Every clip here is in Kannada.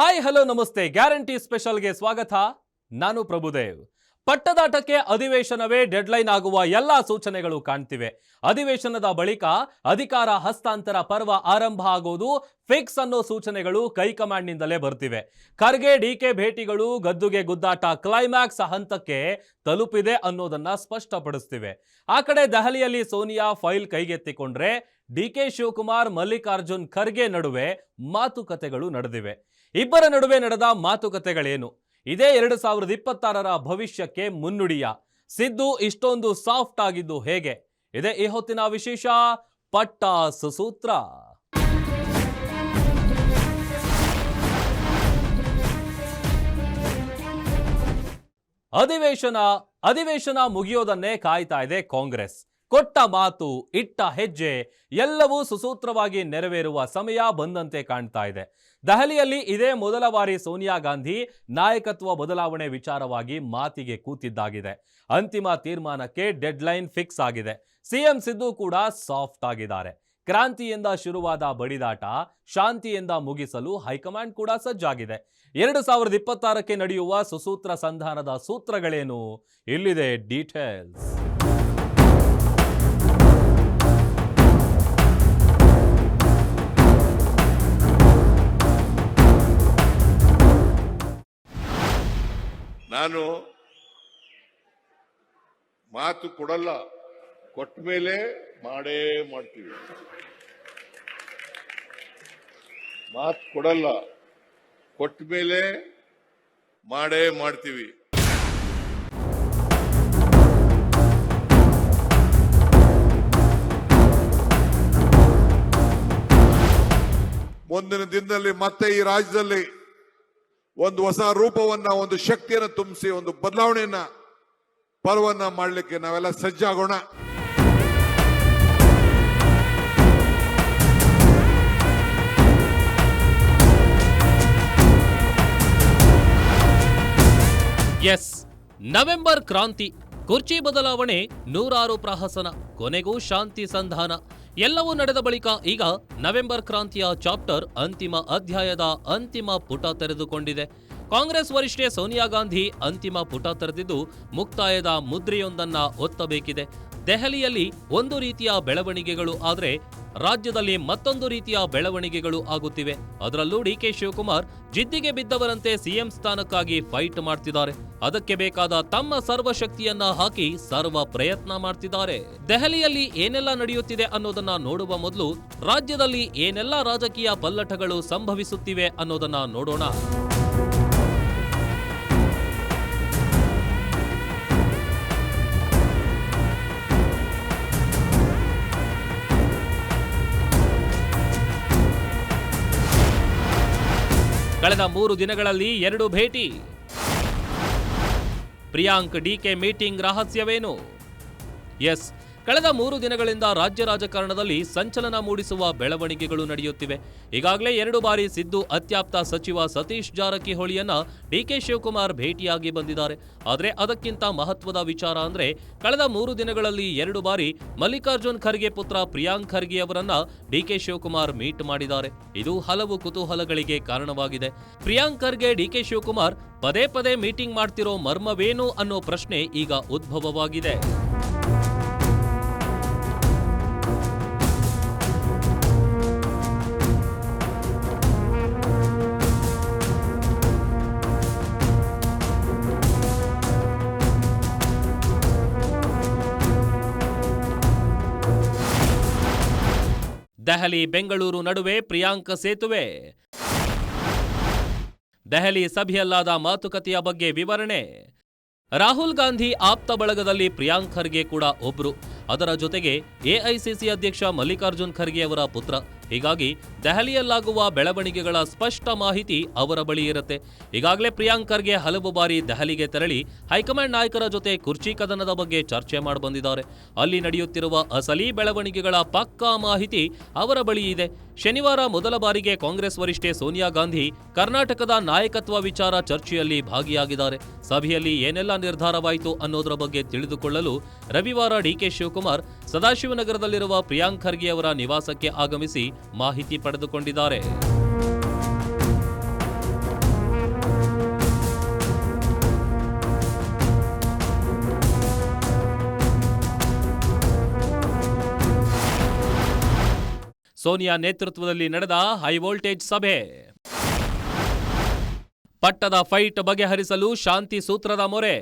ಹಾಯ್, ಹಲೋ, ನಮಸ್ತೆ. ಗ್ಯಾರಂಟಿ ಸ್ಪೆಷಲ್ಗೆ ಸ್ವಾಗತ. ನಾನು ಪ್ರಭುದೇವ್. ಪಟ್ಟದಾಟಕ್ಕೆ ಅಧಿವೇಶನವೇ ಡೆಡ್ಲೈನ್ ಆಗುವ ಎಲ್ಲಾ ಸೂಚನೆಗಳು ಕಾಣ್ತಿವೆ. ಅಧಿವೇಶನದ ಬಳಿಕ ಅಧಿಕಾರ ಹಸ್ತಾಂತರ ಪರ್ವ ಆರಂಭ ಆಗೋದು ಫಿಕ್ಸ್ ಅನ್ನೋ ಸೂಚನೆಗಳು ಕೈಕಮಾಂಡ್ನಿಂದಲೇ ಬರ್ತಿವೆ. ಖರ್ಗೆ ಡಿಕೆ ಭೇಟಿಗಳು, ಗದ್ದುಗೆ ಗುದ್ದಾಟ ಕ್ಲೈಮ್ಯಾಕ್ಸ್ ಹಂತಕ್ಕೆ ತಲುಪಿದೆ ಅನ್ನೋದನ್ನ ಸ್ಪಷ್ಟಪಡಿಸ್ತಿವೆ. ಆ ಕಡೆ ದೆಹಲಿಯಲ್ಲಿ ಸೋನಿಯಾ ಫೈಲ್ ಕೈಗೆತ್ತಿಕೊಂಡ್ರೆ ಡಿ ಕೆ ಶಿವಕುಮಾರ್, ಮಲ್ಲಿಕಾರ್ಜುನ್ ಖರ್ಗೆ ನಡುವೆ ಮಾತುಕತೆಗಳು ನಡೆದಿವೆ. ಇಬ್ಬರ ನಡುವೆ ನಡೆದ ಮಾತುಕತೆಗಳೇನು? ಇದೇ ಎರಡು ಸಾವಿರದ ಇಪ್ಪತ್ತಾರರ ಭವಿಷ್ಯಕ್ಕೆ ಮುನ್ನುಡಿಯ. ಸಿದ್ದು ಇಷ್ಟೊಂದು ಸಾಫ್ಟ್ ಆಗಿದ್ದು ಹೇಗೆ? ಇದೇ ಈ ಹೊತ್ತಿನ ವಿಶೇಷ ಪಟ್ಟ ಸುಸೂತ್ರ ಅಧಿವೇಶನ ಅಧಿವೇಶನ ಮುಗಿಯೋದನ್ನೇ ಕಾಯ್ತಾ ಇದೆ ಕಾಂಗ್ರೆಸ್. ಕೊಟ್ಟ ಮಾತು, ಇಟ್ಟ ಹೆಜ್ಜೆ, ಎಲ್ಲವೂ ಸುಸೂತ್ರವಾಗಿ ನೆರವೇರುವ ಸಮಯ ಬಂದಂತೆ ಕಾಣ್ತಾ ಇದೆ. ದೆಹಲಿಯಲ್ಲಿ ಇದೇ ಮೊದಲ ಬಾರಿ ಸೋನಿಯಾ ಗಾಂಧಿ ನಾಯಕತ್ವ ಬದಲಾವಣೆ ವಿಚಾರವಾಗಿ ಮಾತಿಗೆ ಕೂತಿದ್ದಾಗಿದೆ. ಅಂತಿಮ ತೀರ್ಮಾನಕ್ಕೆ ಡೆಡ್ಲೈನ್ ಫಿಕ್ಸ್ ಆಗಿದೆ. ಸಿಎಂ ಸಿದ್ದು ಕೂಡ ಸಾಫ್ಟ್ ಆಗಿದ್ದಾರೆ. ಕ್ರಾಂತಿಯಿಂದ ಶುರುವಾದ ಬಡಿದಾಟ ಶಾಂತಿಯಿಂದ ಮುಗಿಸಲು ಹೈಕಮಾಂಡ್ ಕೂಡ ಸಜ್ಜಾಗಿದೆ. ಎರಡು ಸಾವಿರದ ಇಪ್ಪತ್ತಾರಕ್ಕೆ ನಡೆಯುವ ಸುಸೂತ್ರ ಸಂಧಾನದ ಸೂತ್ರಗಳೇನು? ಇಲ್ಲಿದೆ ಡೀಟೇಲ್ಸ್. ನಾನು ಮಾತು ಕೊಡಲ್ಲ, ಕೊಟ್ಟ ಮೇಲೆ ಮಾಡೇ ಮಾಡ್ತೀವಿ. ಮಾತು ಕೊಡಲ್ಲ, ಕೊಟ್ಟ ಮೇಲೆ ಮಾಡೇ ಮಾಡ್ತೀವಿ. ಮುಂದಿನ ದಿನದಲ್ಲಿ ಮತ್ತೆ ಈ ರಾಜ್ಯದಲ್ಲಿ ಒಂದು ಹೊಸ ರೂಪವನ್ನ, ಒಂದು ಶಕ್ತಿಯನ್ನು ತುಂಬಿಸಿ, ಒಂದು ಬದಲಾವಣೆಯನ್ನ, ಪರ್ವನ್ನ ಮಾಡಲಿಕ್ಕೆ ನಾವೆಲ್ಲ ಸಜ್ಜಾಗೋಣ. ಎಸ್, ನವೆಂಬರ್ ಕ್ರಾಂತಿ, ಕುರ್ಚಿ ಬದಲಾವಣೆ ನೂರಾರು ಪ್ರಹಸನ, ಕೊನೆಗೂ ಶಾಂತಿ ಸಂಧಾನ. ಎಲ್ಲವೂ ನಡೆದ ಬಳಿಕ ಈಗ ನವೆಂಬರ್ ಕ್ರಾಂತಿಯ ಚಾಪ್ಟರ್ ಅಂತಿಮ ಅಧ್ಯಾಯದ ಅಂತಿಮ ಪುಟ ತೆರೆದುಕೊಂಡಿದೆ. ಕಾಂಗ್ರೆಸ್ ವರಿಷ್ಠೆ ಸೋನಿಯಾ ಗಾಂಧಿ ಅಂತಿಮ ಪುಟ ತೆರೆದಿದ್ದು ಮುಕ್ತಾಯದ ಮುದ್ರೆಯೊಂದನ್ನ ಒತ್ತಬೇಕಿದೆ. ದೆಹಲಿಯಲ್ಲಿ ಒಂದು ರೀತಿಯ ಬೆಳವಣಿಗೆಗಳು ಆದರೆ ರಾಜ್ಯದಲ್ಲಿ ಮತ್ತೊಂದು ರೀತಿಯ ಬೆಳವಣಿಗೆಗಳು ಆಗುತ್ತಿವೆ. ಅದರಲ್ಲೂ ಡಿಕೆ ಶಿವಕುಮಾರ್ ಜಿದ್ದಿಗೆ ಬಿದ್ದವರಂತೆ ಸಿಎಂ ಸ್ಥಾನಕ್ಕಾಗಿ ಫೈಟ್ ಮಾಡ್ತಿದ್ದಾರೆ. ಅದಕ್ಕೆ ಬೇಕಾದ ತಮ್ಮ ಸರ್ವಶಕ್ತಿಯನ್ನ ಹಾಕಿ ಸರ್ವ ಪ್ರಯತ್ನ ಮಾಡ್ತಿದ್ದಾರೆ. ದೆಹಲಿಯಲ್ಲಿ ಏನೆಲ್ಲ ನಡೆಯುತ್ತಿದೆ ಅನ್ನೋದನ್ನ ನೋಡುವ ಮೊದಲು ರಾಜ್ಯದಲ್ಲಿ ಏನೆಲ್ಲ ರಾಜಕೀಯ ಪಲ್ಲಟಗಳು ಸಂಭವಿಸುತ್ತಿವೆ ಅನ್ನೋದನ್ನ ನೋಡೋಣ. ಕಳೆದ ಮೂರು ದಿನಗಳಲ್ಲಿ ಎರಡು ಭೇಟಿ. ಪ್ರಿಯಾಂಕ್ ಡಿಕೆ ಮೀಟಿಂಗ್ ರಹಸ್ಯವೇನು? ಎಸ್. ಕಳೆದ ಮೂರು ದಿನಗಳಿಂದ ರಾಜ್ಯ ರಾಜಕಾರಣದಲ್ಲಿ ಸಂಚಲನ ಮೂಡಿಸುವ ಬೆಳವಣಿಗೆಗಳು ನಡೆಯುತ್ತಿವೆ. ಈಗಾಗಲೇ ಎರಡು ಬಾರಿ ಸಿದ್ದು ಅತ್ಯಾಪ್ತ ಸಚಿವ ಸತೀಶ್ ಜಾರಕಿಹೊಳಿಯನ್ನ ಡಿಕೆ ಶಿವಕುಮಾರ್ ಭೇಟಿಯಾಗಿ ಬಂದಿದ್ದಾರೆ. ಆದರೆ ಅದಕ್ಕಿಂತ ಮಹತ್ವದ ವಿಚಾರ ಅಂದ್ರೆ ಕಳೆದ ಮೂರು ದಿನಗಳಲ್ಲಿ ಎರಡು ಬಾರಿ ಮಲ್ಲಿಕಾರ್ಜುನ್ ಖರ್ಗೆ ಪುತ್ರ ಪ್ರಿಯಾಂಕ್ ಖರ್ಗೆ ಅವರನ್ನ ಡಿಕೆ ಶಿವಕುಮಾರ್ ಮೀಟ್ ಮಾಡಿದ್ದಾರೆ. ಇದು ಹಲವು ಕುತೂಹಲಗಳಿಗೆ ಕಾರಣವಾಗಿದೆ. ಪ್ರಿಯಾಂಕ್ ಖರ್ಗೆ, ಡಿಕೆ ಶಿವಕುಮಾರ್ ಪದೇ ಪದೇ ಮೀಟಿಂಗ್ ಮಾಡ್ತಿರೋ ಮರ್ಮವೇನು ಅನ್ನೋ ಪ್ರಶ್ನೆ ಈಗ ಉದ್ಭವವಾಗಿದೆ. ದೆಹಲಿ, ಬೆಂಗಳೂರು ನಡುವೆ ಪ್ರಿಯಾಂಕ ಸೇತುವೆ. ದೆಹಲಿ ಸಭೆಯಲ್ಲಾದ ಮಾತುಕತೆಯ ಬಗ್ಗೆ ವಿವರಣೆ. ರಾಹುಲ್ ಗಾಂಧಿ ಆಪ್ತ ಬಳಗದಲ್ಲಿ ಪ್ರಿಯಾಂಕ್ ಖರ್ಗೆ ಕೂಡ ಒಬ್ರು. ಅದರ ಜೊತೆಗೆ ಎಐಸಿಸಿ ಅಧ್ಯಕ್ಷ ಮಲ್ಲಿಕಾರ್ಜುನ್ ಖರ್ಗೆ ಅವರ ಪುತ್ರ. ಹೀಗಾಗಿ ದೆಹಲಿಯಲ್ಲಾಗುವ ಬೆಳವಣಿಗೆಗಳ ಸ್ಪಷ್ಟ ಮಾಹಿತಿ ಅವರ ಬಳಿ ಇರುತ್ತೆ. ಈಗಾಗಲೇ ಪ್ರಿಯಾಂಕ್ ಖರ್ಗೆ ಹಲವು ಬಾರಿ ದೆಹಲಿಗೆ ತೆರಳಿ ಹೈಕಮಾಂಡ್ ನಾಯಕರ ಜೊತೆ ಕುರ್ಚಿ ಕದನದ ಬಗ್ಗೆ ಚರ್ಚೆ ಮಾಡಿ ಬಂದಿದ್ದಾರೆ. ಅಲ್ಲಿ ನಡೆಯುತ್ತಿರುವ ಅಸಲಿ ಬೆಳವಣಿಗೆಗಳ ಪಕ್ಕಾ ಮಾಹಿತಿ ಅವರ ಬಳಿ ಇದೆ. ಶನಿವಾರ ಮೊದಲ ಬಾರಿಗೆ ಕಾಂಗ್ರೆಸ್ ವರಿಷ್ಠೆ ಸೋನಿಯಾ ಗಾಂಧಿ ಕರ್ನಾಟಕದ ನಾಯಕತ್ವ ವಿಚಾರ ಚರ್ಚೆಯಲ್ಲಿ ಭಾಗಿಯಾಗಿದ್ದಾರೆ. ಸಭೆಯಲ್ಲಿ ಏನೆಲ್ಲ ನಿರ್ಧಾರವಾಯಿತು ಅನ್ನೋದರ ಬಗ್ಗೆ ತಿಳಿದುಕೊಳ್ಳಲು ರವಿವಾರ ಡಿಕೆ ಶಿವಕುಮಾರ್ ಸದಾಶಿವನಗರದಲ್ಲಿರುವ ಪ್ರಿಯಾಂಕ್ ಖರ್ಗೆ ಅವರ ನಿವಾಸಕ್ಕೆ ಆಗಮಿಸಿ ಮಾಹಿತಿ ಪಡೆದುಕೊಂಡಿದ್ದಾರೆ. ಸೋನಿಯಾ ನೇತೃತ್ವದಲ್ಲಿ ನಡೆದ ಹೈವೋಲ್ಟೇಜ್ ಸಭೆ. ಪಟ್ಟದ ಫೈಟ್ ಬಗೆಹರಿಸಲು ಶಾಂತಿ ಸೂತ್ರದ ಮೊರೆ.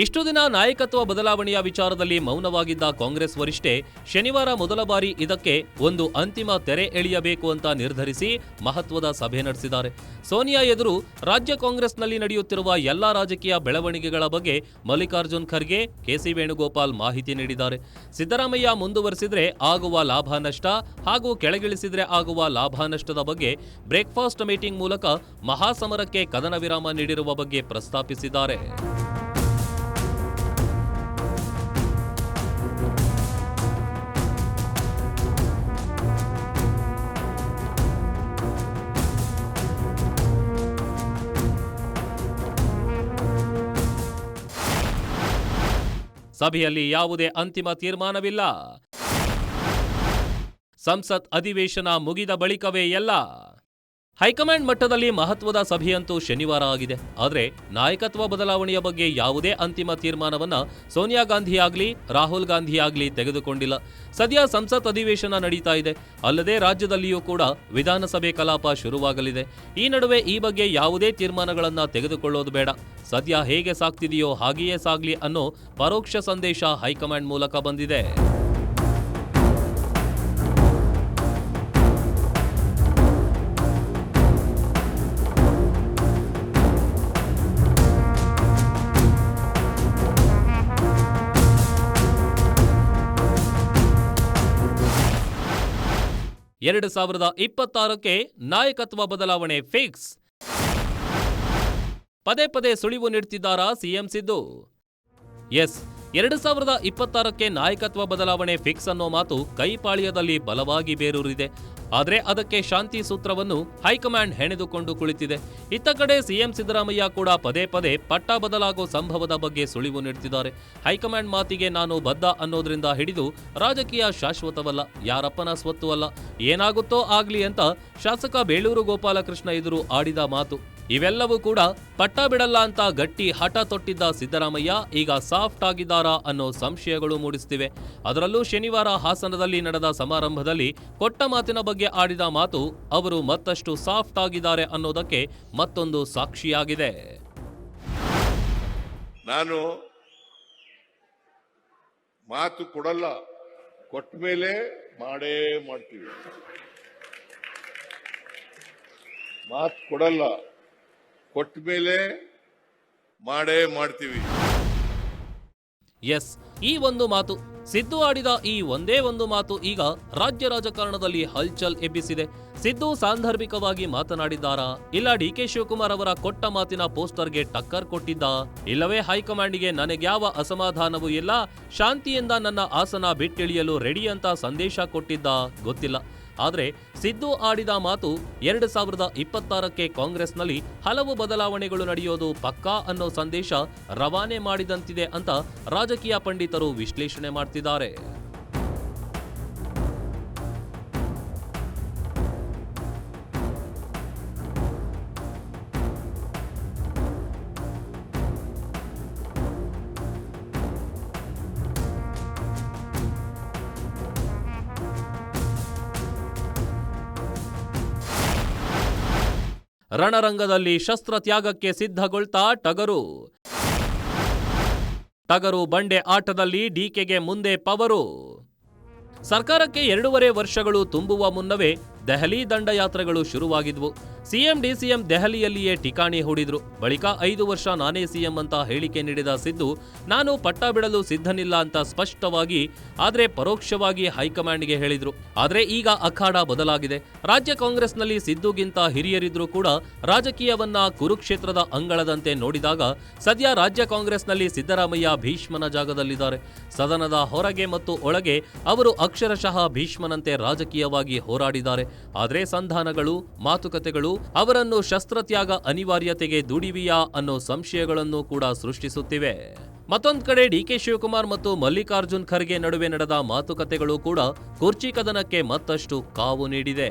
ಇಷ್ಟು ದಿನ ನಾಯಕತ್ವ ಬದಲಾವಣೆಯ ವಿಚಾರದಲ್ಲಿ ಮೌನವಾಗಿದ್ದ ಕಾಂಗ್ರೆಸ್ ವರಿಷ್ಠೆ ಶನಿವಾರ ಮೊದಲ ಬಾರಿ ಇದಕ್ಕೆ ಒಂದು ಅಂತಿಮ ತೆರೆ ಎಳೆಯಬೇಕು ಅಂತ ನಿರ್ಧರಿಸಿ ಮಹತ್ವದ ಸಭೆ ನಡೆಸಿದ್ದಾರೆ. ಸೋನಿಯಾ ಎದುರು ರಾಜ್ಯ ಕಾಂಗ್ರೆಸ್ನಲ್ಲಿ ನಡೆಯುತ್ತಿರುವ ಎಲ್ಲಾ ರಾಜಕೀಯ ಬೆಳವಣಿಗೆಗಳ ಬಗ್ಗೆ ಮಲ್ಲಿಕಾರ್ಜುನ್ ಖರ್ಗೆ, ಕೆಸಿ ವೇಣುಗೋಪಾಲ್ ಮಾಹಿತಿ ನೀಡಿದ್ದಾರೆ. ಸಿದ್ದರಾಮಯ್ಯ ಮುಂದುವರೆಸಿದ್ರೆ ಆಗುವ ಲಾಭ ನಷ್ಟ ಹಾಗೂ ಕೆಳಗಿಳಿಸಿದರೆ ಆಗುವ ಲಾಭ ನಷ್ಟದ ಬಗ್ಗೆ ಬ್ರೇಕ್ಫಾಸ್ಟ್ ಮೀಟಿಂಗ್ ಮೂಲಕ ಮಹಾಸಮರಕ್ಕೆ ಕದನ ವಿರಾಮ ನೀಡಿರುವ ಬಗ್ಗೆ ಪ್ರಸ್ತಾಪಿಸಿದ್ದಾರೆ. ಸಭೆಯಲ್ಲಿ ಯಾವುದೇ ಅಂತಿಮ ತೀರ್ಮಾನವಿಲ್ಲ. ಸಂಸತ್ ಅಧಿವೇಶನ ಮುಗಿದ ಬಳಿಕವೇ ಎಲ್ಲ ಹೈಕಮಾಂಡ್ ಮಟ್ಟದಲ್ಲಿ ಮಹತ್ವದ ಸಭೆಯಂತೂ ಶನಿವಾರ ಆಗಿದೆ. ಆದರೆ ನಾಯಕತ್ವ ಬದಲಾವಣೆಯ ಬಗ್ಗೆ ಯಾವುದೇ ಅಂತಿಮ ತೀರ್ಮಾನವನ್ನ ಸೋನಿಯಾ ಗಾಂಧಿ ರಾಹುಲ್ ಗಾಂಧಿ ತೆಗೆದುಕೊಂಡಿಲ್ಲ. ಸದ್ಯ ಸಂಸತ್ ಅಧಿವೇಶನ ನಡೀತಾ ಇದೆ. ಅಲ್ಲದೆ ರಾಜ್ಯದಲ್ಲಿಯೂ ಕೂಡ ವಿಧಾನಸಭೆ ಕಲಾಪ ಶುರುವಾಗಲಿದೆ. ಈ ನಡುವೆ ಈ ಬಗ್ಗೆ ಯಾವುದೇ ತೀರ್ಮಾನಗಳನ್ನ ತೆಗೆದುಕೊಳ್ಳೋದು ಬೇಡ. ಸದ್ಯ ಹೇಗೆ ಸಾಗ್ತಿದೆಯೋ ಹಾಗೆಯೇ ಸಾಗ್ಲಿ ಅನ್ನೋ ಪರೋಕ್ಷ ಸಂದೇಶ ಹೈಕಮಾಂಡ್ ಮೂಲಕ ಬಂದಿದೆ. ಎರಡು ಸಾವಿರದ ಇಪ್ಪತ್ತಾರಕ್ಕೆ ನಾಯಕತ್ವ ಬದಲಾವಣೆ ಫಿಕ್ಸ್. ಪದೇ ಪದೇ ಸುಳಿವು ನೀಡುತ್ತಿದ್ದಾರಾ ಸಿಎಂ ಸಿದ್ದು? ಎಸ್. ಎರಡು ಸಾವಿರದ ಇಪ್ಪತ್ತಾರಕ್ಕೆ ನಾಯಕತ್ವ ಬದಲಾವಣೆ ಫಿಕ್ಸ್ ಅನ್ನೋ ಮಾತು ಕೈಪಾಳ್ಯದಲ್ಲಿ ಬಲವಾಗಿ ಬೇರೂರಿದೆ. ಆದರೆ ಅದಕ್ಕೆ ಶಾಂತಿ ಸೂತ್ರವನ್ನು ಹೈಕಮಾಂಡ್ ಹೆಣೆದುಕೊಂಡು ಕುಳಿತಿದೆ. ಇತ್ತ ಕಡೆ ಸಿಎಂ ಸಿದ್ದರಾಮಯ್ಯ ಕೂಡ ಪದೇ ಪದೇ ಪಟ್ಟ ಬದಲಾಗೋ ಸಂಭವದ ಬಗ್ಗೆ ಸುಳಿವು ನೀಡುತ್ತಿದ್ದಾರೆ ಹೈಕಮಾಂಡ್ ಮಾತಿಗೆ ನಾನು ಬದ್ಧ ಅನ್ನೋದ್ರಿಂದ ಹಿಡಿದು ರಾಜಕೀಯ ಶಾಶ್ವತವಲ್ಲ, ಯಾರಪ್ಪನ ಸ್ವತ್ತು ಅಲ್ಲ. ಏನಾಗುತ್ತೋ ಆಗ್ಲಿ ಅಂತ ಶಾಸಕ ಬೇಳೂರು ಗೋಪಾಲಕೃಷ್ಣ ಎದುರು ಆಡಿದ ಮಾತು. ಇವೆಲ್ಲವೂ ಕೂಡ ಪಟ್ಟ ಬಿಡಲ್ಲ ಅಂತ ಗಟ್ಟಿ ಹಠ ತೊಟ್ಟಿದ್ದ ಸಿದ್ದರಾಮಯ್ಯ ಈಗ ಸಾಫ್ಟ್ ಆಗಿದ್ದಾರಾ ಅನ್ನೋ ಸಂಶಯಗಳು ಮೂಡಿಸ್ತಿವೆ. ಅದರಲ್ಲೂ ಶನಿವಾರ ಹಾಸನದಲ್ಲಿ ನಡೆದ ಸಮಾರಂಭದಲ್ಲಿ ಕೊಟ್ಟ ಮಾತಿನ ಬಗ್ಗೆ ಆಡಿದ ಮಾತು, ಅವರು ಮತ್ತಷ್ಟು ಸಾಫ್ಟ್ ಆಗಿದ್ದಾರೆ ಅನ್ನೋದಕ್ಕೆ ಮತ್ತೊಂದು ಸಾಕ್ಷಿಯಾಗಿದೆ. ನಾನು ಮಾತು ಕೊಡಲ್ಲ, ಕೊಟ್ಟ ಮೇಲೆ ಮಾಡೇ ಮಾಡ್ತೀವಿ. ಮಾತು ಕೊಡಲ್ಲ. ಕೊಟ್ಟ ಮೇಲೆ ಮಾಡೇ ಮಾಡ್ತೀವಿ. ಎಸ್, ಈ ಒಂದು ಮಾತು, ಸಿದ್ದು ಆಡಿದ ಈ ಒಂದೇ ಒಂದು ಮಾತು ಈಗ ರಾಜ್ಯ ರಾಜಕಾರಣದಲ್ಲಿ ಹಲ್ಚಲ್ ಎಬ್ಬಿಸಿದೆ. ಸಿದ್ದು ಸಾಂದರ್ಭಿಕವಾಗಿ ಮಾತನಾಡಿದ್ದಾರಾ? ಇಲ್ಲ ಡಿ ಕೆ ಶಿವಕುಮಾರ್ ಅವರ ಕೊಟ್ಟ ಮಾತಿನ ಪೋಸ್ಟರ್ಗೆ ಟಕ್ಕರ್ ಕೊಟ್ಟಿದ್ದ? ಇಲ್ಲವೇ ಹೈಕಮಾಂಡ್ಗೆ ನನಗ್ಯಾವ ಅಸಮಾಧಾನವೂ ಇಲ್ಲ, ಶಾಂತಿಯಿಂದ ನನ್ನ ಆಸನ ಬಿಟ್ಟಿಳಿಯಲು ರೆಡಿ ಅಂತ ಸಂದೇಶ ಕೊಟ್ಟಿದ್ದ? ಗೊತ್ತಿಲ್ಲ. ಆದ್ರೆ ಸಿದ್ದು ಆಡಿದ ಮಾತು ಎರಡು ಸಾವಿರದ ಇಪ್ಪತ್ತಾರಕ್ಕೆ ಕಾಂಗ್ರೆಸ್ನಲ್ಲಿ ಹಲವು ಬದಲಾವಣೆಗಳು ನಡೆಯೋದು ಪಕ್ಕಾ ಅನ್ನೋ ಸಂದೇಶ ರವಾನೆ ಮಾಡಿದಂತಿದೆ ಅಂತ ರಾಜಕೀಯ ಪಂಡಿತರು ವಿಶ್ಲೇಷಣೆ ಮಾಡ್ತಿದ್ದಾರೆ. ರಣರಂಗದಲ್ಲಿ ಶಸ್ತ್ರತ್ಯಾಗಕ್ಕೆ ಸಿದ್ಧಗೊಳ್ತಾ ಟಗರು. ಟಗರು ಬಂಡೆ ಆಟದಲ್ಲಿ ಡಿಕೆಗೆ ಮುಂದೆ ಪವರು. ಸರ್ಕಾರಕ್ಕೆ ಎರಡೂವರೆ ವರ್ಷಗಳು ತುಂಬುವ ಮುನ್ನವೇ ದೆಹಲಿ ದಂಡಯಾತ್ರೆಗಳು ಶುರುವಾಗಿದ್ವು. ಸಿಎಂ, ಡಿಸಿಎಂ ದೆಹಲಿಯಲ್ಲಿಯೇ ಠಿಕಾಣಿ ಹೂಡಿದ್ರು. ಬಳಿಕ ಐದು ವರ್ಷ ನಾನೇ ಸಿಎಂ ಅಂತ ಹೇಳಿಕೆ ನೀಡಿದ ಸಿದ್ದು, ನಾನು ಪಟ್ಟ ಬಿಡಲು ಸಿದ್ಧನಿಲ್ಲ ಅಂತ ಸ್ಪಷ್ಟವಾಗಿ, ಆದರೆ ಪರೋಕ್ಷವಾಗಿ ಹೈಕಮಾಂಡ್ಗೆ ಹೇಳಿದ್ರು. ಆದರೆ ಈಗ ಅಖಾಡ ಬದಲಾಗಿದೆ. ರಾಜ್ಯ ಕಾಂಗ್ರೆಸ್ನಲ್ಲಿ ಸಿದ್ದುಗಿಂತ ಹಿರಿಯರಿದ್ರೂ ಕೂಡ ರಾಜಕೀಯವನ್ನ ಕುರುಕ್ಷೇತ್ರದ ಅಂಗಳದಂತೆ ನೋಡಿದಾಗ, ಸದ್ಯ ರಾಜ್ಯ ಕಾಂಗ್ರೆಸ್ನಲ್ಲಿ ಸಿದ್ದರಾಮಯ್ಯ ಭೀಷ್ಮನ ಜಾಗದಲ್ಲಿದ್ದಾರೆ. ಸದನದ ಹೊರಗೆ ಮತ್ತು ಒಳಗೆ ಅವರು ಅಕ್ಷರಶಃ ಭೀಷ್ಮನಂತೆ ರಾಜಕೀಯವಾಗಿ ಹೋರಾಡಿದ್ದಾರೆ. ಆದರೆ ಸಂಧಾನಗಳು, ಮಾತುಕತೆಗಳು ಅವರನ್ನು ಶಸ್ತ್ರತ್ಯಾಗ ಅನಿವಾರ್ಯತೆಗೆ ದುಡಿವಿಯಾ ಅನ್ನೋ ಸಂಶಯಗಳನ್ನು ಕೂಡ ಸೃಷ್ಟಿಸುತ್ತಿವೆ. ಮತ್ತೊಂದು ಕಡೆ ಡಿಕೆ ಶಿವಕುಮಾರ್ ಮತ್ತು ಮಲ್ಲಿಕಾರ್ಜುನ್ ಖರ್ಗೆ ನಡುವೆ ನಡೆದ ಮಾತುಕತೆಗಳು ಕೂಡ ಕುರ್ಚಿ ಕದನಕ್ಕೆ ಮತ್ತಷ್ಟು ಕಾವು ನೀಡಿದೆ.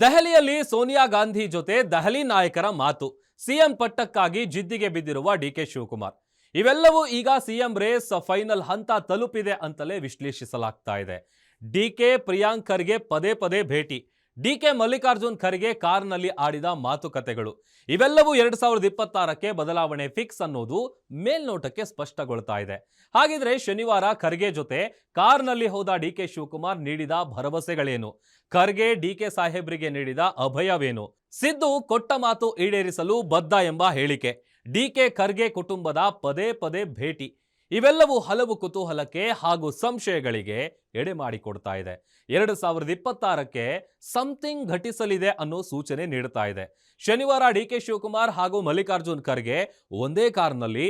ದೆಹಲಿಯಲ್ಲಿ ಸೋನಿಯಾ ಗಾಂಧಿ ಜೊತೆ ದೆಹಲಿ ನಾಯಕರ ಮಾತು. ಸಿಎಂ ಪಟ್ಟಕ್ಕಾಗಿ ಜಿದ್ದಿಗೆ ಬಿದ್ದಿರುವ ಡಿಕೆ ಶಿವಕುಮಾರ್. ಇವೆಲ್ಲವೂ ಈಗ ಸಿಎಂ ರೇಸ್ ಫೈನಲ್ ಹಂತ ತಲುಪಿದೆ ಅಂತಲೇ ವಿಶ್ಲೇಷಿಸಲಾಗ್ತಾ ಇದೆ. ಡಿಕೆ ಕೆ ಪ್ರಿಯಾಂಕರ್ಗೆ ಪದೇ ಪದೇ ಭೇಟಿ. ಡಿಕೆ ಮಲ್ಲಿಕಾರ್ಜುನ್ ಖರ್ಗೆ ಕಾರ್ನಲ್ಲಿ ಆಡಿದ ಮಾತುಕತೆಗಳು. ಇವೆಲ್ಲವೂ ಎರಡ್ ಸಾವಿರದ ಇಪ್ಪತ್ತಾರಕ್ಕೆ ಬದಲಾವಣೆ ಫಿಕ್ಸ್ ಅನ್ನೋದು ಮೇಲ್ನೋಟಕ್ಕೆ ಸ್ಪಷ್ಟಗೊಳ್ತಾ ಇದೆ. ಹಾಗಿದ್ರೆ ಶನಿವಾರ ಖರ್ಗೆ ಜೊತೆ ಕಾರ್ನಲ್ಲಿ ಹೋದ ಡಿಕೆ ಶಿವಕುಮಾರ್ ನೀಡಿದ ಭರವಸೆಗಳೇನು? ಖರ್ಗೆ ಡಿಕೆ ಸಾಹೇಬ್ರಿಗೆ ನೀಡಿದ ಅಭಯವೇನು? ಸಿದ್ದು ಕೊಟ್ಟ ಮಾತು ಈಡೇರಿಸಲು ಬದ್ಧ ಎಂಬ ಹೇಳಿಕೆ. ಡಿಕೆ ಖರ್ಗೆ ಕುಟುಂಬದ ಪದೇ ಪದೇ ಭೇಟಿ. ಇವೆಲ್ಲವೂ ಹಲವು ಕುತೂಹಲಕ್ಕೆ ಹಾಗೂ ಸಂಶಯಗಳಿಗೆ ಎಡೆ ಮಾಡಿಕೊಡ್ತಾ ಇದೆ. ಎರಡು ಸಾವಿರದ ಇಪ್ಪತ್ತಾರಕ್ಕೆ ಸಮಥಿಂಗ್ ಘಟಿಸಲಿದೆ ಅನ್ನೋ ಸೂಚನೆ ನೀಡ್ತಾ ಇದೆ. ಶನಿವಾರ ಡಿಕೆ ಶಿವಕುಮಾರ್ ಹಾಗೂ ಮಲ್ಲಿಕಾರ್ಜುನ್ ಖರ್ಗೆ ಒಂದೇ ಕಾರ್ನಲ್ಲಿ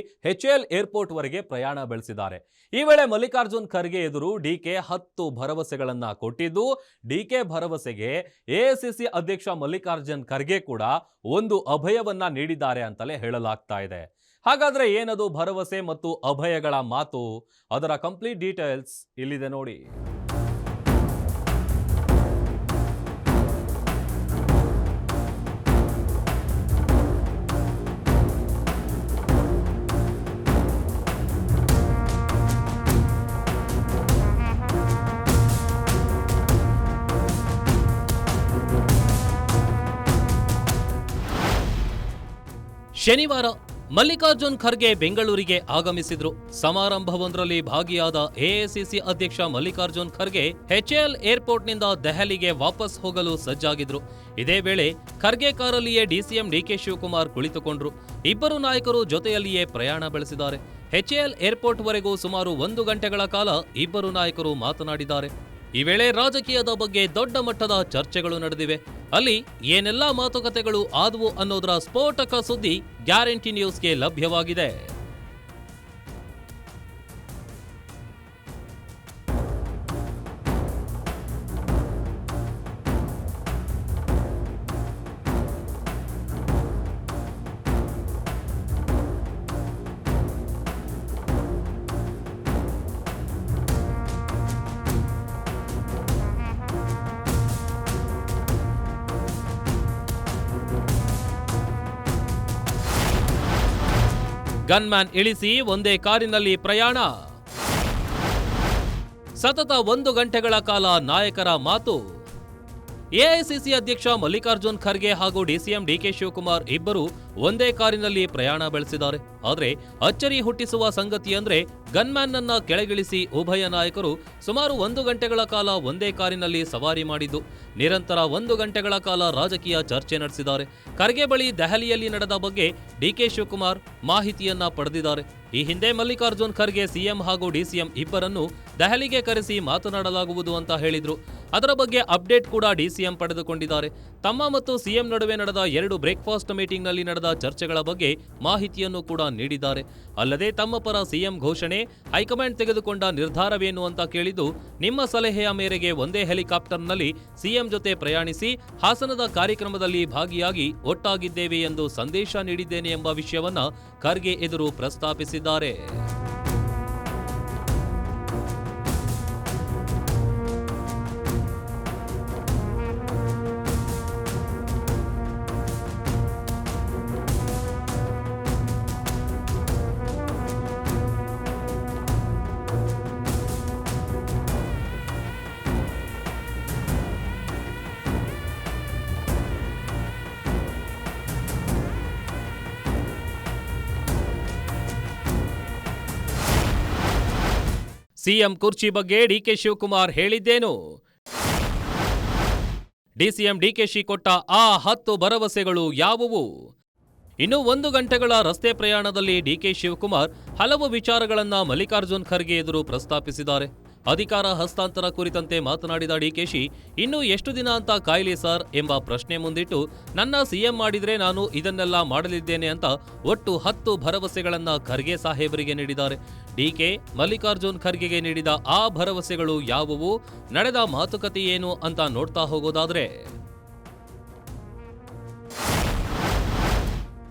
ಏರ್ಪೋರ್ಟ್ ವರೆಗೆ ಪ್ರಯಾಣ ಬೆಳೆಸಿದ್ದಾರೆ. ಈ ವೇಳೆ ಮಲ್ಲಿಕಾರ್ಜುನ್ ಖರ್ಗೆ ಎದುರು ಡಿ ಕೆ ಹತ್ತು ಭರವಸೆಗಳನ್ನ ಕೊಟ್ಟಿದ್ದು, ಡಿ ಕೆ ಭರವಸೆಗೆ ಎಐಸಿಸಿ ಅಧ್ಯಕ್ಷ ಮಲ್ಲಿಕಾರ್ಜುನ್ ಖರ್ಗೆ ಕೂಡ ಒಂದು ಅಭಯವನ್ನ ನೀಡಿದ್ದಾರೆ ಅಂತಲೇ ಹೇಳಲಾಗ್ತಾ ಇದೆ. ಹಾಗಾದ್ರೆ ಏನದು ಭರವಸೆ ಮತ್ತು ಅಭಯಗಳ ಮಾತು? ಅದರ ಕಂಪ್ಲೀಟ್ ಡೀಟೇಲ್ಸ್ ಇಲ್ಲಿದೆ ನೋಡಿ. ಶನಿವಾರ ಮಲ್ಲಿಕಾರ್ಜುನ್ ಖರ್ಗೆ ಬೆಂಗಳೂರಿಗೆ ಆಗಮಿಸಿದ್ರು. ಸಮಾರಂಭವೊಂದರಲ್ಲಿ ಭಾಗಿಯಾದ ಎಐಸಿಸಿ ಅಧ್ಯಕ್ಷ ಮಲ್ಲಿಕಾರ್ಜುನ್ ಖರ್ಗೆ ಎಚ್ಎಎಲ್ ಏರ್ಪೋರ್ಟ್ನಿಂದ ದೆಹಲಿಗೆ ವಾಪಸ್ ಹೋಗಲು ಸಜ್ಜಾಗಿದ್ರು. ಇದೇ ವೇಳೆ ಖರ್ಗೆ ಕಾರಲ್ಲಿಯೇ ಡಿಸಿಎಂ ಡಿಕೆ ಶಿವಕುಮಾರ್ ಕುಳಿತುಕೊಂಡ್ರು. ಇಬ್ಬರು ನಾಯಕರು ಜೊತೆಯಲ್ಲಿಯೇ ಪ್ರಯಾಣ ಬೆಳೆಸಿದ್ದಾರೆ. ಎಚ್ಎಎಲ್ ಏರ್ಪೋರ್ಟ್ವರೆಗೂ ಸುಮಾರು ಒಂದು ಗಂಟೆಗಳ ಕಾಲ ಇಬ್ಬರು ನಾಯಕರು ಮಾತನಾಡಿದ್ದಾರೆ. ಈ ವೇಳೆ ರಾಜಕೀಯದ ಬಗ್ಗೆ ದೊಡ್ಡ ಮಟ್ಟದ ಚರ್ಚೆಗಳು ನಡೆದಿವೆ. ಅಲ್ಲಿ ಏನೆಲ್ಲಾ ಮಾತುಕತೆಗಳು ಆದವು ಅನ್ನೋದರ ಸ್ಫೋಟಕ ಸುದ್ದಿ ಗ್ಯಾರಂಟಿ ನ್ಯೂಸ್ಗೆ ಲಭ್ಯವಾಗಿದೆ. ಗನ್ಮ್ಯಾನ್ ಇಳಿಸಿ ಒಂದೇ ಕಾರಿನಲ್ಲಿ ಪ್ರಯಾಣ. ಸತತ ಒಂದು ಗಂಟೆಗಳ ಕಾಲ ನಾಯಕರ ಮಾತು. ಎಐಸಿಸಿ ಅಧ್ಯಕ್ಷ ಮಲ್ಲಿಕಾರ್ಜುನ್ ಖರ್ಗೆ ಹಾಗೂ ಡಿಸಿಎಂ ಡಿಕೆ ಶಿವಕುಮಾರ್ ಇಬ್ಬರು ಒಂದೇ ಕಾರಿನಲ್ಲಿ ಪ್ರಯಾಣ ಬೆಳೆಸಿದ್ದಾರೆ. ಆದರೆ ಅಚ್ಚರಿ ಹುಟ್ಟಿಸುವ ಸಂಗತಿ ಅಂದ್ರೆ ಗನ್ಮ್ಯಾನ್ ನನ್ನ ಕೆಳಗಿಳಿಸಿ ಉಭಯ ನಾಯಕರು ಸುಮಾರು ಒಂದು ಗಂಟೆಗಳ ಕಾಲ ಒಂದೇ ಕಾರಿನಲ್ಲಿ ಸವಾರಿ ಮಾಡಿದ್ದು. ನಿರಂತರ ಒಂದು ಗಂಟೆಗಳ ಕಾಲ ರಾಜಕೀಯ ಚರ್ಚೆ ನಡೆಸಿದ್ದಾರೆ. ಖರ್ಗೆ ಬಳಿ ದೆಹಲಿಯಲ್ಲಿ ನಡೆದ ಬಗ್ಗೆ ಡಿಕೆ ಶಿವಕುಮಾರ್ ಮಾಹಿತಿಯನ್ನ ಪಡೆದಿದ್ದಾರೆ. ಈ ಹಿಂದೆ ಮಲ್ಲಿಕಾರ್ಜುನ್ ಖರ್ಗೆ ಸಿಎಂ ಹಾಗೂ ಡಿಸಿಎಂ ಇಬ್ಬರನ್ನು ದೆಹಲಿಗೆ ಕರೆಸಿ ಮಾತನಾಡಲಾಗುವುದು ಅಂತ ಹೇಳಿದ್ರು. ಅದರ ಬಗ್ಗೆ ಅಪ್ಡೇಟ್ ಕೂಡ ಡಿಸಿಎಂ ಪಡೆದುಕೊಂಡಿದ್ದಾರೆ. ತಮ್ಮ ಮತ್ತು ಸಿಎಂ ನಡುವೆ ನಡೆದ ಎರಡು ಬ್ರೇಕ್ಫಾಸ್ಟ್ ಮೀಟಿಂಗ್ನಲ್ಲಿ ನಡೆದ ಚರ್ಚೆಗಳ ಬಗ್ಗೆ ಮಾಹಿತಿಯನ್ನು ಕೂಡ ನೀಡಿದ್ದಾರೆ. ಅಲ್ಲದೆ ತಮ್ಮ ಪರ ಸಿಎಂ ಘೋಷಣೆ, ಹೈಕಮಾಂಡ್ ತೆಗೆದುಕೊಂಡ ನಿರ್ಧಾರವೇನು ಅಂತ ಕೇಳಿದ್ದು, ನಿಮ್ಮ ಸಲಹೆಯ ಮೇರೆಗೆ ಒಂದೇ ಹೆಲಿಕಾಪ್ಟರ್ನಲ್ಲಿ ಸಿಎಂ ಜೊತೆ ಪ್ರಯಾಣಿಸಿ ಹಾಸನದ ಕಾರ್ಯಕ್ರಮದಲ್ಲಿ ಭಾಗಿಯಾಗಿ ಒಟ್ಟಾಗಿದ್ದೇವೆ ಎಂದು ಸಂದೇಶ ನೀಡಿದ್ದೇನೆ ಎಂಬ ವಿಷಯವನ್ನ ಖರ್ಗೆ ಎದುರು ಪ್ರಸ್ತಾಪಿಸಿದ್ದಾರೆ. ಸಿಎಂ ಕುರ್ಚಿ ಬಗ್ಗೆ ಡಿಕೆ ಶಿವಕುಮಾರ್ ಹೇಳಿದ್ದೇನು? ಡಿಸಿಎಂ ಡಿಕೆಶಿ ಕೊಟ್ಟ ಆ ಹತ್ತು ಭರವಸೆಗಳು ಯಾವುವು? ಇನ್ನು ಒಂದು ಗಂಟೆಗಳ ರಸ್ತೆ ಪ್ರಯಾಣದಲ್ಲಿ ಡಿಕೆ ಶಿವಕುಮಾರ್ ಹಲವು ವಿಚಾರಗಳನ್ನ ಮಲ್ಲಿಕಾರ್ಜುನ್ ಖರ್ಗೆ ಎದುರು ಪ್ರಸ್ತಾಪಿಸಿದ್ದಾರೆ. ಅಧಿಕಾರ ಹಸ್ತಾಂತರ ಕುರಿತಂತೆ ಮಾತನಾಡಿದ ಡಿಕೆಶಿ ಇನ್ನು ಎಷ್ಟು ದಿನ ಅಂತ ಕಾಯ್ಲಿ ಸರ್? ಎಂಬ ಪ್ರಶ್ನೆ ಮುಂದಿಟ್ಟು, ನನ್ನ ಸಿಎಂ ಮಾಡಿದ್ರೆ ನಾನು ಇದನ್ನೆಲ್ಲ ಮಾಡಲಿದ್ದೇನೆ ಅಂತ ಒಟ್ಟು ಹತ್ತು ಭರವಸೆಗಳನ್ನ ಖರ್ಗೆ ಸಾಹೇಬರಿಗೆ ನೀಡಿದ್ದಾರೆ. ಡಿಕೆ ಮಲ್ಲಿಕಾರ್ಜುನ್ ಖರ್ಗೆಗೆ ನೀಡಿದ ಆ ಭರವಸೆಗಳು ಯಾವುವು? ನಡೆದ ಮಾತುಕತೆ ಏನು ಅಂತ ನೋಡ್ತಾ ಹೋಗೋದಾದ್ರೆ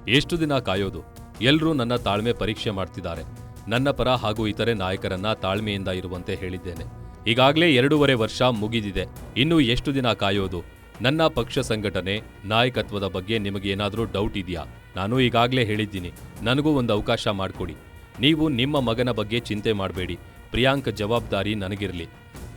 ಎಷ್ಟು ದಿನ ಕಾಯೋದು? ಎಲ್ಲರೂ ನನ್ನ ತಾಳ್ಮೆ ಪರೀಕ್ಷೆ ಮಾಡ್ತಿದ್ದಾರೆ. ನನ್ನ ಪರ ಹಾಗೂ ಇತರೆ ನಾಯಕರನ್ನ ತಾಳ್ಮೆಯಿಂದ ಇರುವಂತೆ ಹೇಳಿದ್ದೇನೆ. ಈಗಾಗಲೇ ಎರಡೂವರೆ ವರ್ಷ ಮುಗಿದಿದೆ. ಇನ್ನು ಎಷ್ಟು ದಿನ ಕಾಯೋದು? ನನ್ನ ಪಕ್ಷ ಸಂಘಟನೆ, ನಾಯಕತ್ವದ ಬಗ್ಗೆ ನಿಮಗೆ ಏನಾದರೂ ಡೌಟ್ ಇದೆಯಾ? ನಾನು ಈಗಾಗಲೇ ಹೇಳಿದ್ದೀನಿ. ನನಗೂ ಒಂದು ಅವಕಾಶ ಮಾಡಿಕೊಡಿ. ನೀವು ನಿಮ್ಮ ಮಗನ ಬಗ್ಗೆ ಚಿಂತೆ ಮಾಡಬೇಡಿ. ಪ್ರಿಯಾಂಕ್ ಜವಾಬ್ದಾರಿ ನನಗಿರಲಿ.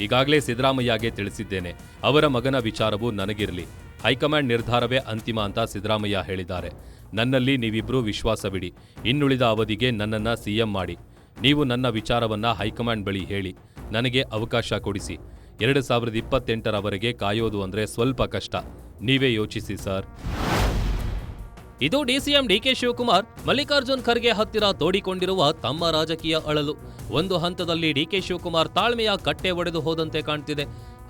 ಈಗಾಗಲೇ ಸಿದ್ದರಾಮಯ್ಯಗೆ ತಿಳಿಸಿದ್ದೇನೆ. ಅವರ ಮಗನ ವಿಚಾರವು ನನಗಿರಲಿ. ಹೈಕಮಾಂಡ್ ನಿರ್ಧಾರವೇ ಅಂತಿಮ ಅಂತ ಸಿದ್ದರಾಮಯ್ಯ ಹೇಳಿದ್ದಾರೆ. ನನ್ನಲ್ಲಿ ನೀವಿಬ್ಬರೂ ವಿಶ್ವಾಸವಿಡಿ. ಇನ್ನುಳಿದ ಅವಧಿಗೆ ನನ್ನನ್ನು ಸಿಎಂ ಮಾಡಿ. ನೀವು ನನ್ನ ವಿಚಾರವನ್ನು ಹೈಕಮಾಂಡ್ ಬಳಿ ಹೇಳಿ. ನನಗೆ ಅವಕಾಶ ಕೊಡಿಸಿ. ಎರಡು ಸಾವಿರದ ಇಪ್ಪತ್ತೆಂಟರವರೆಗೆ ಕಾಯೋದು ಅಂದರೆ ಸ್ವಲ್ಪ ಕಷ್ಟ. ನೀವೇ ಯೋಚಿಸಿ, ಸರ್. ಇದು ಡಿಸಿಎಂ ಡಿಕೆ ಶಿವಕುಮಾರ್, ಮಲ್ಲಿಕಾರ್ಜುನ್ ಖರ್ಗೆ ಹತ್ತಿರ ತೋಡಿಕೊಂಡಿರುವ ತಮ್ಮ ರಾಜಕೀಯ ಅಳಲು. ಒಂದು ಹಂತದಲ್ಲಿ ಡಿಕೆ ಶಿವಕುಮಾರ್ ತಾಳ್ಮೆಯ ಕಟ್ಟೆ ಒಡೆದು ಹೋದಂತೆ ಕಾಣ್ತಿದೆ.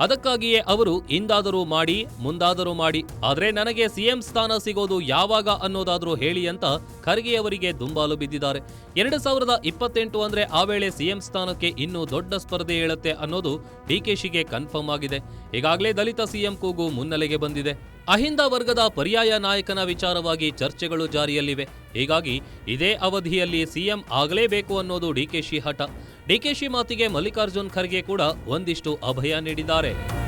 ಅದಕ್ಕಾಗಿಯೇ ಅವರು ಇಂದಾದರೂ ಮಾಡಿ, ಮುಂದಾದರೂ ಮಾಡಿ. ಆದರೆ ನನಗೆ ಸಿಎಂ ಸ್ಥಾನ ಸಿಗೋದು ಯಾವಾಗ ಅನ್ನೋದಾದರೂ ಹೇಳಿ ಅಂತ ಖರ್ಗೆ ಅವರಿಗೆ ದುಂಬಾಲು ಬಿದ್ದಿದ್ದಾರೆ. ಎರಡು ಸಾವಿರದ ಇಪ್ಪತ್ತೆಂಟು ಅಂದ್ರೆ ಆ ವೇಳೆ ಸಿಎಂ ಸ್ಥಾನಕ್ಕೆ ಇನ್ನೂ ದೊಡ್ಡ ಸ್ಪರ್ಧೆ ಹೇಳುತ್ತೆ ಅನ್ನೋದು ಡಿಕೆಶಿಗೆ ಕನ್ಫರ್ಮ್ ಆಗಿದೆ. ಈಗಾಗಲೇ ದಲಿತ ಸಿಎಂ ಕೂಗು ಮುನ್ನೆಲೆಗೆ ಬಂದಿದೆ. ಅಹಿಂದ ವರ್ಗದ ಪರ್ಯಾಯ ನಾಯಕನ ವಿಚಾರವಾಗಿ ಚರ್ಚೆಗಳು ಜಾರಿಯಲ್ಲಿವೆ. ಹೀಗಾಗಿ ಇದೇ ಅವಧಿಯಲ್ಲಿ ಸಿಎಂ ಆಗಲೇಬೇಕು ಅನ್ನೋದು ಡಿಕೆಶಿ ಹಠ. ಡಿಕೆಶಿ ಮಾತಿಗೆ ಮಲ್ಲಿಕಾರ್ಜುನ್ ಖರ್ಗೆ ಕೂಡ ಒಂದಿಷ್ಟು ಅಭಯ ನೀಡಿದ್ದಾರೆ.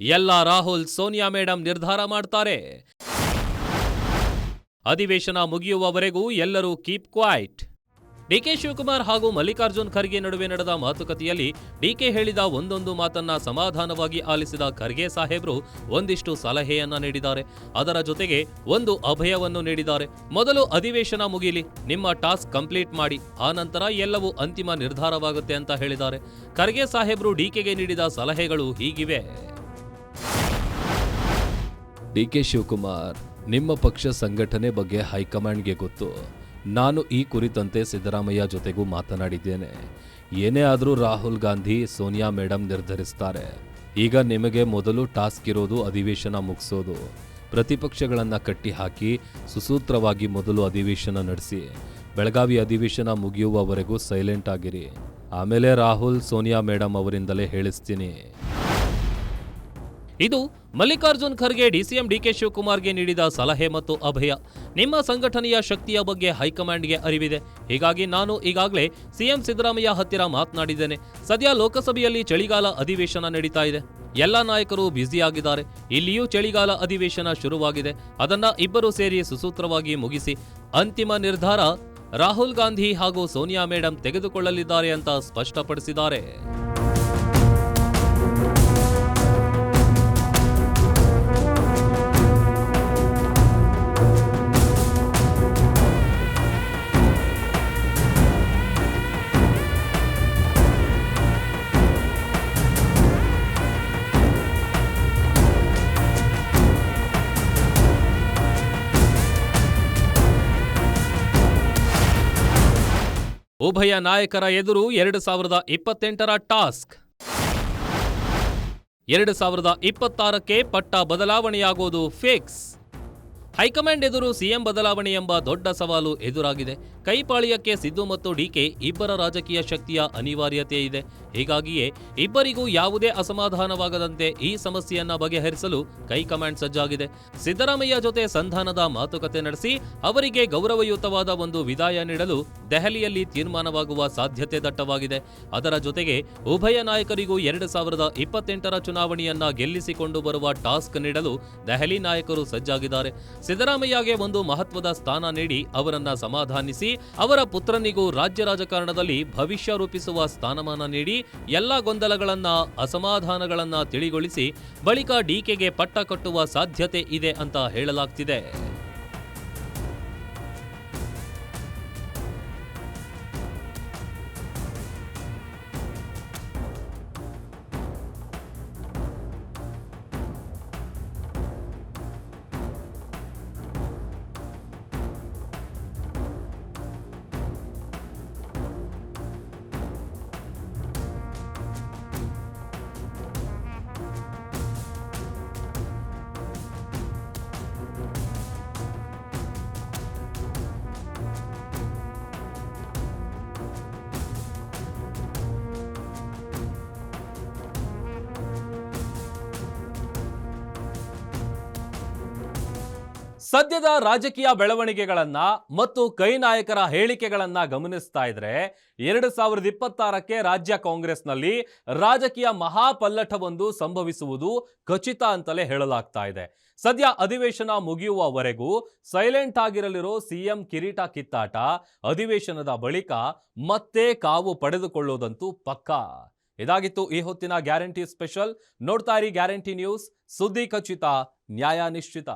ಎಲ್ಲ ರಾಹುಲ್, ಸೋನಿಯಾ ಮೇಡಂ ನಿರ್ಧಾರ ಮಾಡ್ತಾರೆ. ಅಧಿವೇಶನ ಮುಗಿಯುವವರೆಗೂ ಎಲ್ಲರೂ ಕೀಪ್ ಕ್ವೈಟ್ ಡಿಕೆ ಶಿವಕುಮಾರ್ ಹಾಗೂ ಮಲ್ಲಿಕಾರ್ಜುನ್ ಖರ್ಗೆ ನಡುವೆ ನಡೆದ ಮಾತುಕತೆಯಲ್ಲಿ ಡಿಕೆ ಹೇಳಿದ ಒಂದೊಂದು ಮಾತನ್ನ ಸಮಾಧಾನವಾಗಿ ಆಲಿಸಿದ ಖರ್ಗೆ ಸಾಹೇಬ್ರು ಒಂದಿಷ್ಟು ಸಲಹೆಯನ್ನ ನೀಡಿದ್ದಾರೆ. ಅದರ ಜೊತೆಗೆ ಒಂದು ಅಭಯವನ್ನು ನೀಡಿದ್ದಾರೆ. ಮೊದಲು ಅಧಿವೇಶನ ಮುಗಿಲಿ, ನಿಮ್ಮ ಟಾಸ್ಕ್ ಕಂಪ್ಲೀಟ್ ಮಾಡಿ, ಆ ನಂತರ ಎಲ್ಲವೂ ಅಂತಿಮ ನಿರ್ಧಾರವಾಗುತ್ತೆ ಅಂತ ಹೇಳಿದ್ದಾರೆ. ಖರ್ಗೆ ಸಾಹೇಬ್ರು ಡಿಕೆಗೆ ನೀಡಿದ ಸಲಹೆಗಳು ಹೀಗಿವೆ. ಡಿ ಕೆ ಶಿವಕುಮಾರ್, ನಿಮ್ಮ ಪಕ್ಷ ಸಂಘಟನೆ ಬಗ್ಗೆ ಹೈಕಮಾಂಡ್ಗೆ ಗೊತ್ತು. ನಾನು ಈ ಕುರಿತಂತೆ ಸಿದ್ದರಾಮಯ್ಯ ಜೊತೆಗೂ ಮಾತನಾಡಿದ್ದೇನೆ. ಏನೇ ಆದರೂ ರಾಹುಲ್ ಗಾಂಧಿ, ಸೋನಿಯಾ ಮೇಡಮ್ ನಿರ್ಧರಿಸ್ತಾರೆ. ಈಗ ನಿಮಗೆ ಮೊದಲು ಟಾಸ್ಕ್ ಇರೋದು ಅಧಿವೇಶನ ಮುಗಿಸೋದು. ಪ್ರತಿಪಕ್ಷಗಳನ್ನು ಕಟ್ಟಿಹಾಕಿ, ಸುಸೂತ್ರವಾಗಿ ಮೊದಲು ಅಧಿವೇಶನ ನಡೆಸಿ. ಬೆಳಗಾವಿ ಅಧಿವೇಶನ ಮುಗಿಯುವವರೆಗೂ ಸೈಲೆಂಟ್ ಆಗಿರಿ. ಆಮೇಲೆ ರಾಹುಲ್, ಸೋನಿಯಾ ಮೇಡಮ್ ಅವರಿಂದಲೇ ಹೇಳಿಸ್ತೀನಿ. ಇದು ಮಲ್ಲಿಕಾರ್ಜುನ್ ಖರ್ಗೆ ಡಿಸಿಎಂ ಡಿಕೆ ಶಿವಕುಮಾರ್ಗೆ ನೀಡಿದ ಸಲಹೆ ಮತ್ತು ಅಭಯ. ನಿಮ್ಮ ಸಂಘಟನೆಯ ಶಕ್ತಿಯ ಬಗ್ಗೆ ಹೈಕಮಾಂಡ್ಗೆ ಅರಿವಿದೆ. ಹೀಗಾಗಿ ನಾನು ಈಗಾಗಲೇ ಸಿಎಂ ಸಿದ್ದರಾಮಯ್ಯ ಹತ್ತಿರ ಮಾತನಾಡಿದ್ದೇನೆ. ಸದ್ಯ ಲೋಕಸಭೆಯಲ್ಲಿ ಚಳಿಗಾಲ ಅಧಿವೇಶನ ನಡೀತಾ ಇದೆ. ಎಲ್ಲ ನಾಯಕರು ಬ್ಯುಸಿಯಾಗಿದ್ದಾರೆ. ಇಲ್ಲಿಯೂ ಚಳಿಗಾಲ ಅಧಿವೇಶನ ಶುರುವಾಗಿದೆ. ಅದನ್ನ ಇಬ್ಬರು ಸೇರಿ ಸುಸೂತ್ರವಾಗಿ ಮುಗಿಸಿ ಅಂತಿಮ ನಿರ್ಧಾರ ರಾಹುಲ್ ಗಾಂಧಿ ಹಾಗೂ ಸೋನಿಯಾ ಮೇಡಂ ತೆಗೆದುಕೊಳ್ಳಲಿದ್ದಾರೆ ಅಂತ ಸ್ಪಷ್ಟಪಡಿಸಿದ್ದಾರೆ. ಉಭಯ ನಾಯಕರ ಎದುರು ಎರಡು ಸಾವಿರದ ಇಪ್ಪತ್ತೆಂಟರ ಟಾಸ್ಕ್. ಎರಡು ಸಾವಿರದ ಇಪ್ಪತ್ತಾರಕ್ಕೆ ಪಟ್ಟ ಬದಲಾವಣೆಯಾಗೋದು ಫಿಕ್ಸ್. ಹೈಕಮಾಂಡ್ ಎದುರು ಸಿಎಂ ಬದಲಾವಣೆ ಎಂಬ ದೊಡ್ಡ ಸವಾಲು ಎದುರಾಗಿದೆ. ಕೈಪಾಳಿಯಕ್ಕೆ ಸಿದ್ದು ಮತ್ತು ಡಿಕೆ ಇಬ್ಬರ ರಾಜಕೀಯ ಶಕ್ತಿಯ ಅನಿವಾರ್ಯತೆ ಇದೆ. ಹೀಗಾಗಿಯೇ ಇಬ್ಬರಿಗೂ ಯಾವುದೇ ಅಸಮಾಧಾನವಾಗದಂತೆ ಈ ಸಮಸ್ಯೆಯನ್ನ ಬಗೆಹರಿಸಲು ಕೈಕಮಾಂಡ್ ಸಜ್ಜಾಗಿದೆ. ಸಿದ್ದರಾಮಯ್ಯ ಜೊತೆ ಸಂಧಾನದ ಮಾತುಕತೆ ನಡೆಸಿ ಅವರಿಗೆ ಗೌರವಯುತವಾದ ಒಂದು ವಿದಾಯ ನೀಡಲು ದೆಹಲಿಯಲ್ಲಿ ತೀರ್ಮಾನವಾಗುವ ಸಾಧ್ಯತೆ ದಟ್ಟವಾಗಿದೆ. ಅದರ ಜೊತೆಗೆ ಉಭಯ ನಾಯಕರಿಗೂ ಎರಡು ಸಾವಿರದ ಇಪ್ಪತ್ತೆಂಟರ ಚುನಾವಣೆಯನ್ನ ಗೆಲ್ಲಿಸಿಕೊಂಡು ಬರುವ ಟಾಸ್ಕ್ ನೀಡಲು ದೆಹಲಿ ನಾಯಕರು ಸಜ್ಜಾಗಿದ್ದಾರೆ. ಸಿದ್ದರಾಮಯ್ಯಗೆ ಒಂದು ಮಹತ್ವದ ಸ್ಥಾನ ನೀಡಿ ಅವರನ್ನ ಸಮಾಧಾನಿಸಿ ಅವರ ಪುತ್ರನಿಗೂ ರಾಜ್ಯ ರಾಜಕಾರಣದಲ್ಲಿ ಭವಿಷ್ಯ ರೂಪಿಸುವ ಸ್ಥಾನಮಾನ ನೀಡಿ ಎಲ್ಲ ಗೊಂದಲಗಳನ್ನ, ಅಸಮಾಧಾನಗಳನ್ನ ತಿಳಿಗೊಳಿಸಿ ಬಳಿಕ ಡಿಕೆಗೆ ಪಟ್ಟ ಕಟ್ಟುವ ಸಾಧ್ಯತೆ ಇದೆ ಅಂತ ಹೇಳಲಾಗ್ತಿದೆ. ಸದ್ಯದ ರಾಜಕೀಯ ಬೆಳವಣಿಗೆಗಳನ್ನ ಮತ್ತು ಕೈ ನಾಯಕರ ಹೇಳಿಕೆಗಳನ್ನ ಗಮನಿಸ್ತಾ ಇದ್ರೆ ಎರಡು ಸಾವಿರದ ಇಪ್ಪತ್ತಾರಕ್ಕೆ ರಾಜ್ಯ ಕಾಂಗ್ರೆಸ್ನಲ್ಲಿ ರಾಜಕೀಯ ಮಹಾಪಲ್ಲಟವೊಂದು ಸಂಭವಿಸುವುದು ಖಚಿತ ಅಂತಲೇ ಹೇಳಲಾಗ್ತಾ ಇದೆ. ಸದ್ಯ ಅಧಿವೇಶನ ಮುಗಿಯುವವರೆಗೂ ಸೈಲೆಂಟ್ ಆಗಿರಲಿರೋ ಸಿಎಂ ಕಿರೀಟ ಕಿತ್ತಾಟ ಅಧಿವೇಶನದ ಬಳಿಕ ಮತ್ತೆ ಕಾವು ಪಡೆದುಕೊಳ್ಳೋದಂತೂ ಪಕ್ಕಾ. ಇದಾಗಿತ್ತು ಈ ಹೊತ್ತಿನ ಗ್ಯಾರಂಟಿ ಸ್ಪೆಷಲ್. ನೋಡ್ತಾ ಇರಿ ಗ್ಯಾರಂಟಿ ನ್ಯೂಸ್. ಸುದ್ದಿ ಖಚಿತ, ನ್ಯಾಯ ನಿಶ್ಚಿತ.